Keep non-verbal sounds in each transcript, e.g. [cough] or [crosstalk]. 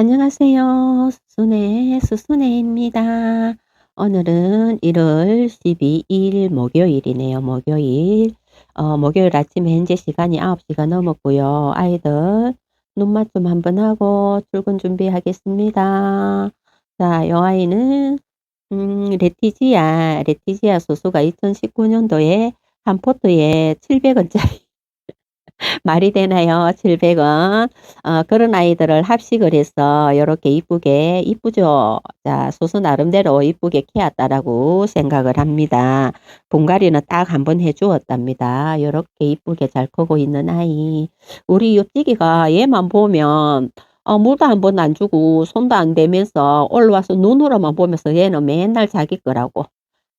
안녕하세요. 수순의 수순애입니다. 오늘은 1월 12일 목요일이네요. 목요일. 어, 목요일 아침에 현재 시간이 9시가 넘었고요. 아이들 눈맞 좀 한번 하고 출근 준비하겠습니다. 자, 요 아이는 음, 레티지아, 레티지아 소수가 2019년도에 한 포트에 700원짜리 [laughs] 말이 되나요? 700원. 어, 그런 아이들을 합식을 해서 이렇게 이쁘게 이쁘죠. 자, 소수 나름대로 이쁘게 키웠다라고 생각을 합니다. 분갈이는 딱 한 번 해주었답니다. 이렇게 이쁘게 잘 크고 있는 아이. 우리 옆지기가 얘만 보면 어, 물도 한 번 안 주고 손도 안 대면서 올라와서 눈으로만 보면서 얘는 맨날 자기 거라고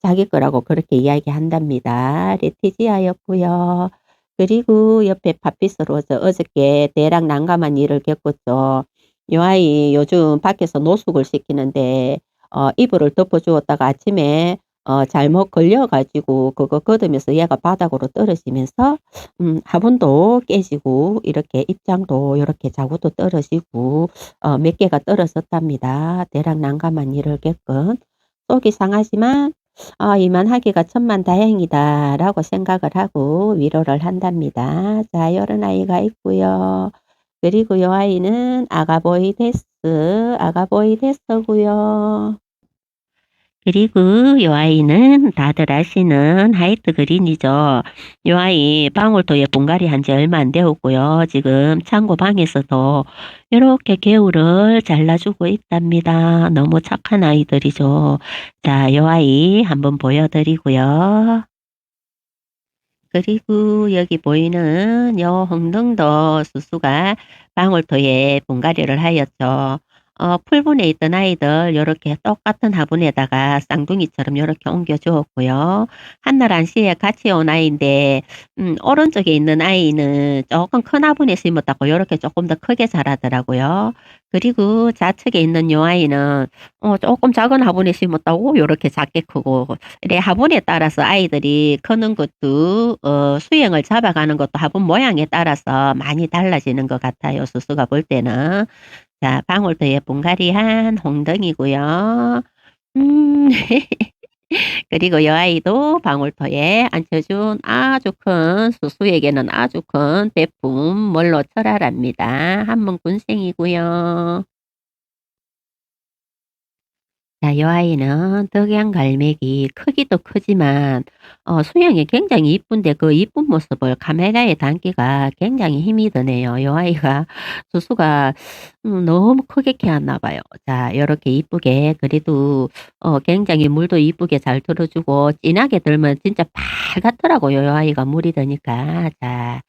자기 거라고 그렇게 이야기한답니다. 레티지아였고요. 그리고 옆에 팥빛으로 저 어저께 대략 난감한 일을 겪었죠. 요 아이 요즘 밖에서 노숙을 시키는데 어 이불을 덮어 주었다가 아침에 어 잘못 걸려 가지고 그거 걷으면서 얘가 바닥으로 떨어지면서 음 화분도 깨지고 이렇게 입장도 요렇게 자구도 떨어지고 어 몇 개가 떨어졌답니다. 대략 난감한 일을 겪은 속이 상하지만 아, 이만하기가 천만 다행이다 라고 생각을 하고 위로를 한답니다. 자, 요런 아이가 있고요. 그리고 요 아이는 아가보이 데스, 아가보이 데스고요. 그리고 요 아이는 다들 아시는 하이트 그린이죠. 요 아이 방울토에 분갈이 한 지 얼마 안 되었고요. 지금 창고 방에서도 이렇게 개울을 잘라주고 있답니다. 너무 착한 아이들이죠. 자, 요 아이 한번 보여드리고요. 그리고 여기 보이는 요 홍등도 수수가 방울토에 분갈이를 하였죠. 어, 풀분에 있던 아이들 요렇게 똑같은 화분에다가 쌍둥이처럼 요렇게 옮겨 주었고요. 한날 안시에 같이 온 아이인데 음, 오른쪽에 있는 아이는 조금 큰 화분에 심었다고 요렇게 조금 더 크게 자라더라고요. 그리고 좌측에 있는 요 아이는 어, 조금 작은 화분에 심었다고 요렇게 작게 크고 이래 화분에 따라서 아이들이 크는 것도 어, 수영을 잡아가는 것도 화분 모양에 따라서 많이 달라지는 것 같아요. 수수가 볼 때는. 자, 방울토에 분갈이한 홍덩이고요. 음. [laughs] 그리고 여 아이도 방울토에 앉혀준 아주 큰 수수에게는 아주 큰 대품 멀로 철화랍니다. 한문 군생이고요. 자, 이 아이는 덕양갈매기 크기도 크지만 어, 수영이 굉장히 이쁜데 그 이쁜 모습을 카메라에 담기가 굉장히 힘이 드네요. 이 아이가 수수가 음, 너무 크게 키웠나 봐요. 자, 이렇게 이쁘게 그래도 어, 굉장히 물도 이쁘게 잘 들어주고 진하게 들면 진짜 빨갛더라고요. 이 아이가 물이 드니까. 자,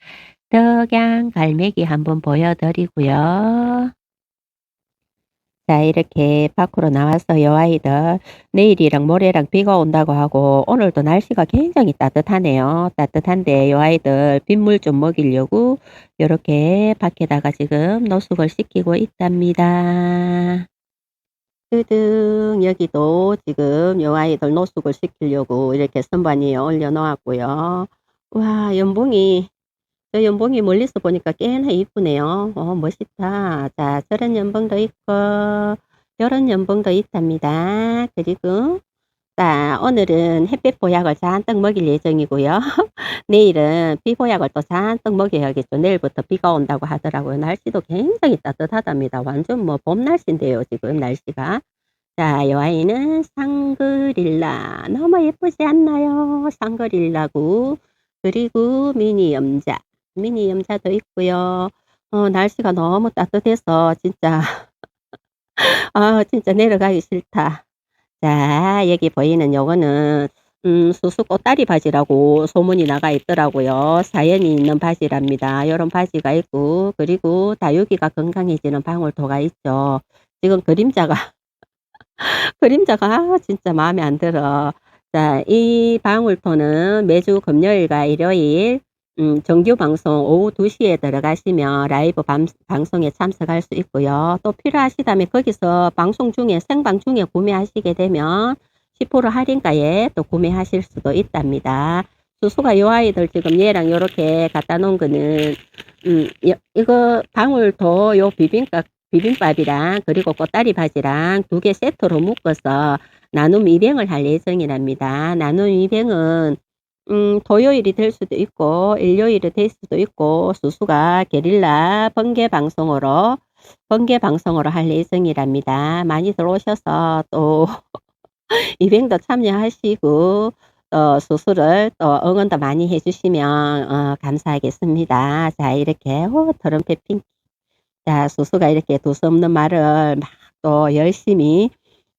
덕양갈매기 한번 보여드리고요. 자, 이렇게 밖으로 여 아이들 내일이랑 모레랑 비가 온다고 하고 오늘도 날씨가 굉장히 따뜻하네요. 따뜻한데 여 아이들 빗물 좀 먹이려고 이렇게 밖에다가 지금 노숙을 시키고 있답니다. 뜨등 여기도 지금 여 아이들 노숙을 시키려고 이렇게 선반 위에 올려놓았고요. 와, 연봉이 저 연봉이 멀리서 보니까 꽤나 이쁘네요. 어, 멋있다. 자, 저런 연봉도 있고, 저런 연봉도 있답니다. 그리고, 자, 오늘은 햇볕 보약을 잔뜩 먹일 예정이고요. [laughs] 내일은 비 보약을 또 잔뜩 먹여야겠죠. 내일부터 비가 온다고 하더라고요. 날씨도 굉장히 따뜻하답니다. 완전 뭐 봄 날씨인데요, 지금 날씨가. 자, 이 아이는 상그릴라. 너무 예쁘지 않나요? 상그릴라고. 그리고 미니 염자. 미니 염자도 있고요. 어, 날씨가 너무 따뜻해서 진짜 [laughs] 아, 진짜 내려가기 싫다. 자, 여기 보이는 요거는 음, 수수 꽃다리 바지라고 소문이 나가 있더라고요. 사연이 있는 바지랍니다. 요런 바지가 있고 그리고 다육이가 건강해지는 방울토가 있죠. 지금 그림자가 [laughs] 그림자가 아, 진짜 마음에 안 들어. 자, 이 방울토는 매주 금요일과 일요일 음, 정규 방송 오후 2시에 들어가시면 라이브 방, 방송에 참석할 수 있고요. 또 필요하시다면 거기서 방송 중에 생방 중에 구매하시게 되면 10% 할인가에 또 구매하실 수도 있답니다. 수수가 요 아이들 지금 얘랑 요렇게 갖다 놓은 거는 음, 요, 이거 방울도 요 비빔각 비빔밥이랑 그리고 꼬다리 바지랑 두 개 세트로 묶어서 나눔 입양을 할 예정이랍니다. 나눔 입양은 음 토요일이 될 수도 있고 일요일이 될 수도 있고 수수가 게릴라 번개 방송으로 번개 방송으로 할 예정이랍니다. 많이들 오셔서 또 [laughs] 입양도 참여하시고 또 수수를 또 응원도 많이 해 주시면 어 감사하겠습니다. 자 이렇게 어 트럼펫 핑자 수수가 이렇게 두서없는 말을 막 또 열심히,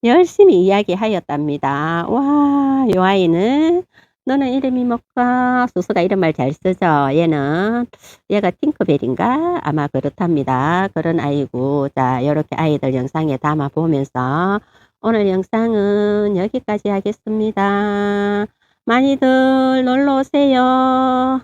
열심히 이야기하였답니다. 와 요 아이는 " 너는 이름이 뭐까?" 수수가 이런 말 잘 쓰죠. 얘는 얘가 팅커벨인가? 아마 그렇답니다. 그런 아이고 자 요렇게 아이들 영상에 담아 보면서 오늘 영상은 여기까지 하겠습니다. 많이들 놀러 오세요.